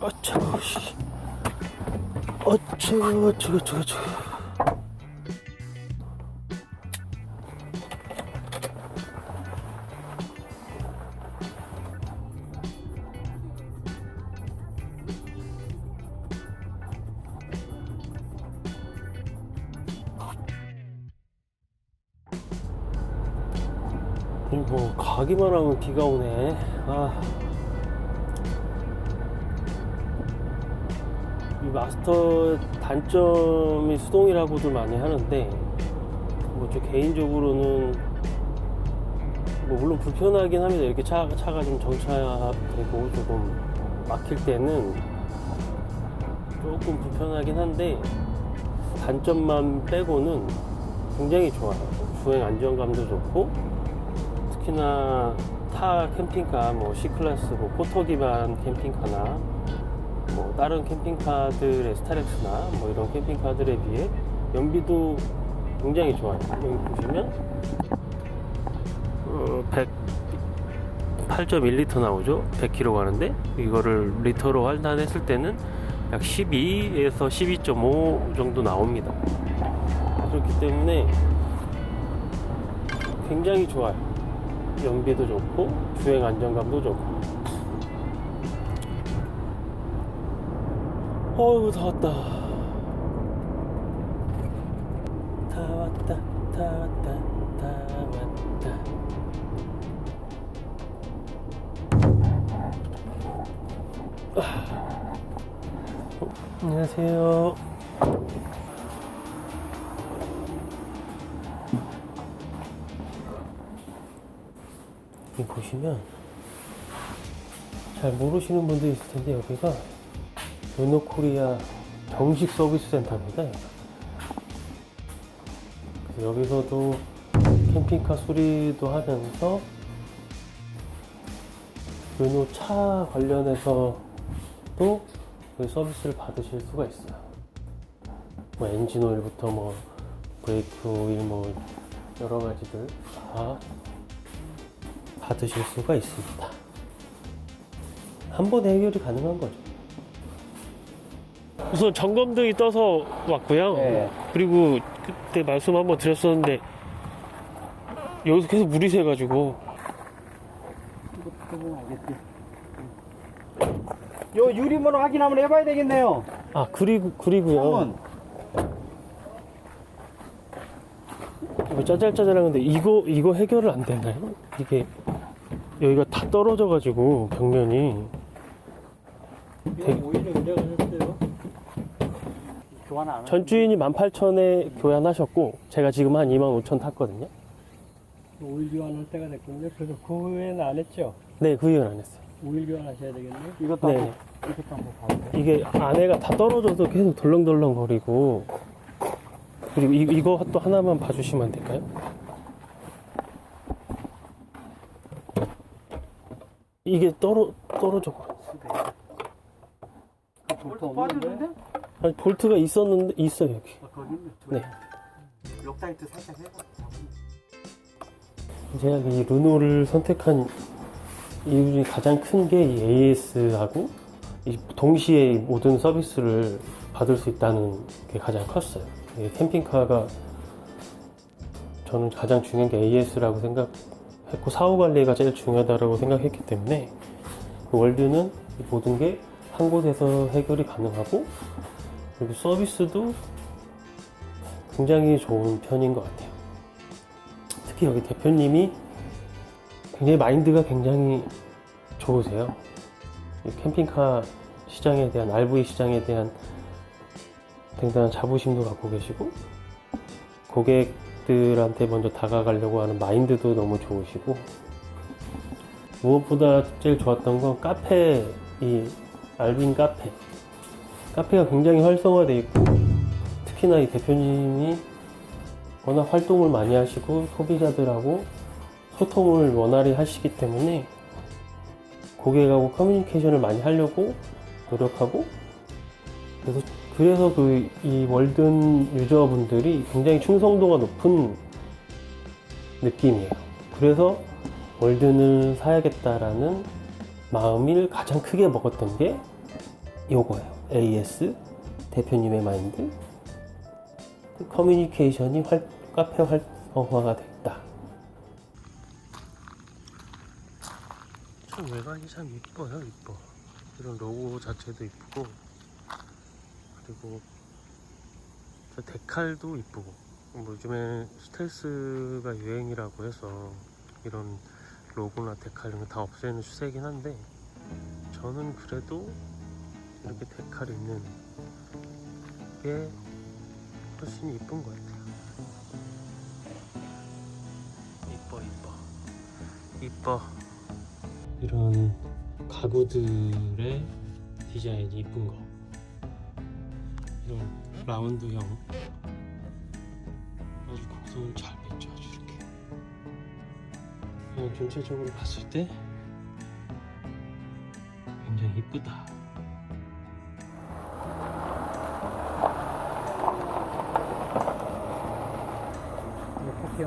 어쩌고 씨. 어쩌고 어쩌고 어쩌고 어쩌고. 이거 가기만 하면 비가 오네. 아. 마스터 단점이 수동이라고들 많이 하는데 뭐 저 개인적으로는 뭐 물론 불편하긴 합니다. 이렇게 차, 차가 좀 정차되고 조금 막힐 때는 조금 불편하긴 한데 단점만 빼고는 굉장히 좋아요. 주행 안정감도 좋고 특히나 타 캠핑카 뭐 C클래스 뭐 포터 기반 캠핑카나 뭐 다른 캠핑카들의 스타렉스나 뭐 이런 캠핑카들에 비해 연비도 굉장히 좋아요. 여기 보시면 어, 100 8.1리터 나오죠. 100km 가는데 이거를 리터로 환산했을 때는 약 12에서 12.5 정도 나옵니다. 그렇기 때문에 굉장히 좋아요. 연비도 좋고 주행 안정감도 좋고. 어이구 다 왔다. 다 왔다. 다 왔다. 다 왔다. 아. 어, 안녕하세요. 여기 보시면 잘 모르시는 분도 있을 텐데 여기가 르노코리아 정식 서비스 센터입니다. 여기서도 캠핑카 수리도 하면서 르노 차 관련해서도 그 서비스를 받으실 수가 있어요. 뭐 엔진 오일부터 뭐 브레이크 오일 뭐 여러 가지들 다 받으실 수가 있습니다. 한 번에 해결이 가능한 거죠. 우선 점검등이 떠서 왔고요. 네. 그리고 그때 말씀 한번 드렸었는데 여기서 계속 물이 새가지고 요 유리문 확인 한번 해봐야 되겠네요. 아 그리고 그리고요. 한번. 이거 짜잘짜잘한데 이거 이거 해결을 안 되나요? 이게 여기가 다 떨어져가지고 벽면이 되게- 오히려 했어요. 교환 안 전 주인이 18,000에 교환하셨고 제가 지금 한 25,000 탔거든요. 오일 교환할 때가 됐군요. 그래서 그 후에는 안 했죠. 네, 그 이유는 안 했어요. 오일 교환하셔야 되겠네. 이것도 네. 한번 이것도 한번 봐볼게요. 이게 안에가 다 떨어져서 계속 덜렁덜렁 거리고 그리고 이, 이거 또 하나만 봐주시면 안 될까요? 이게 떨어 떨어져 버렸어. 볼트 빠졌는데? 아니 볼트가 있었는데 있어요 여기. 아. 네. 록타이트 살짝 해봐. 제가 이 르노를 선택한 이유 중에 가장 큰 게 이 AS하고 이 동시에 이 모든 서비스를 받을 수 있다는 게 가장 컸어요. 이 캠핑카가 저는 가장 중요한 게 AS라고 생각했고 사후 관리가 제일 중요하다고 생각했기 때문에 그 월드는 이 모든 게 한 곳에서 해결이 가능하고 그리고 서비스도 굉장히 좋은 편인 것 같아요. 특히 여기 대표님이 굉장히 마인드가 굉장히 좋으세요. 이 캠핑카 시장에 대한 RV 시장에 대한 굉장한 자부심도 갖고 계시고 고객들한테 먼저 다가가려고 하는 마인드도 너무 좋으시고 무엇보다 제일 좋았던 건 카페 이 알빈 카페 카페가 굉장히 활성화되어 있고 특히나 이 대표님이 워낙 활동을 많이 하시고 소비자들하고 소통을 원활히 하시기 때문에 고객하고 커뮤니케이션을 많이 하려고 노력하고 그래서 그래서 그 이 월든 유저분들이 굉장히 충성도가 높은 느낌이에요. 그래서 월든을 사야겠다라는 마음을 가장 크게 먹었던 게 요거예요. AS 대표님의 마인드. 커뮤니케이션이 활, 카페 활성화가 됐다. 참 외관이 참 이뻐요, 이뻐. 이런 로고 자체도 이쁘고 그리고 저 데칼도 이쁘고 뭐 요즘에 스텔스가 유행이라고 해서 이런 로고나 데칼 이런 거 다 없애는 추세이긴 한데 저는 그래도 이렇게 데칼 있는 게 훨씬 이쁜 것 같아요. 이뻐 이뻐. 이뻐. 이런 가구들의 디자인이 이쁜 거. 이런 라운드형. 아주 곡선을 잘 맺죠 아주 이렇게. 그냥 전체적으로 봤을 때 굉장히 이쁘다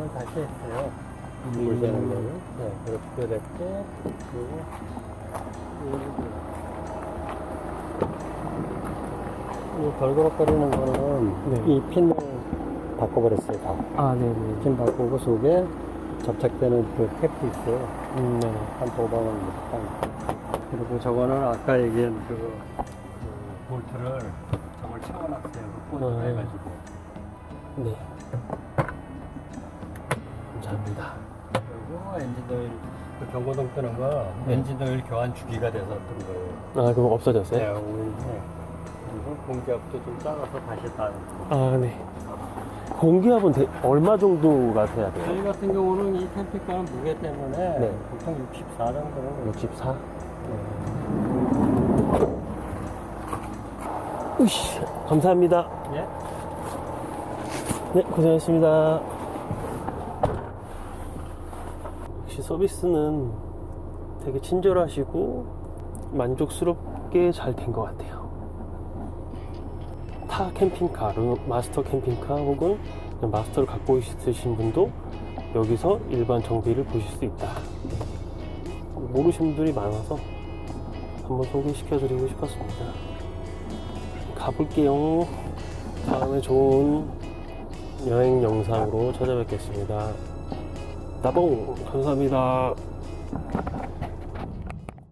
폭행을 다시 했어요. 물대는 거요? 네, 그렇게 됐고, 그리고, 이 걸그럭거리는 거는 네. 이 핀을 바꿔버렸어요, 다. 아 네네 핀 바꾸고 속에 접착되는 그 캡도 있어요. 음, 네. 한 도방울 딱. 그리고 저거는 아까 얘기한 그, 그 볼트를 저걸 채워놨어요. 꽂아 아, 예. 해가지고. 네. 합니다. 그리고 엔진오일 그 경고등 뜨는 거 네. 엔진오일 교환 주기가 돼서 뜬 거예요. 아 그럼 없어졌어요? 네, 오일. 네. 그리고 공기압도 좀 작아서 다시 다. 아 네. 공기압은 대- 얼마 정도가 돼야 돼요? 저희 같은 경우는 이 캠핑카는 무게 때문에 네. 보통 64 정도는 64? 으씨, 감사합니다. 예? 네, 고생하셨습니다. 역시 서비스는 되게 친절하시고 만족스럽게 잘 된 것 같아요. 타 캠핑카, 루- 마스터 캠핑카 혹은 마스터를 갖고 있으신 분도 여기서 일반 정비를 보실 수 있다. 모르시는 분들이 많아서 한번 소개시켜 드리고 싶었습니다. 가볼게요. 다음에 좋은 여행 영상으로 찾아뵙겠습니다. 나봉 감사합니다.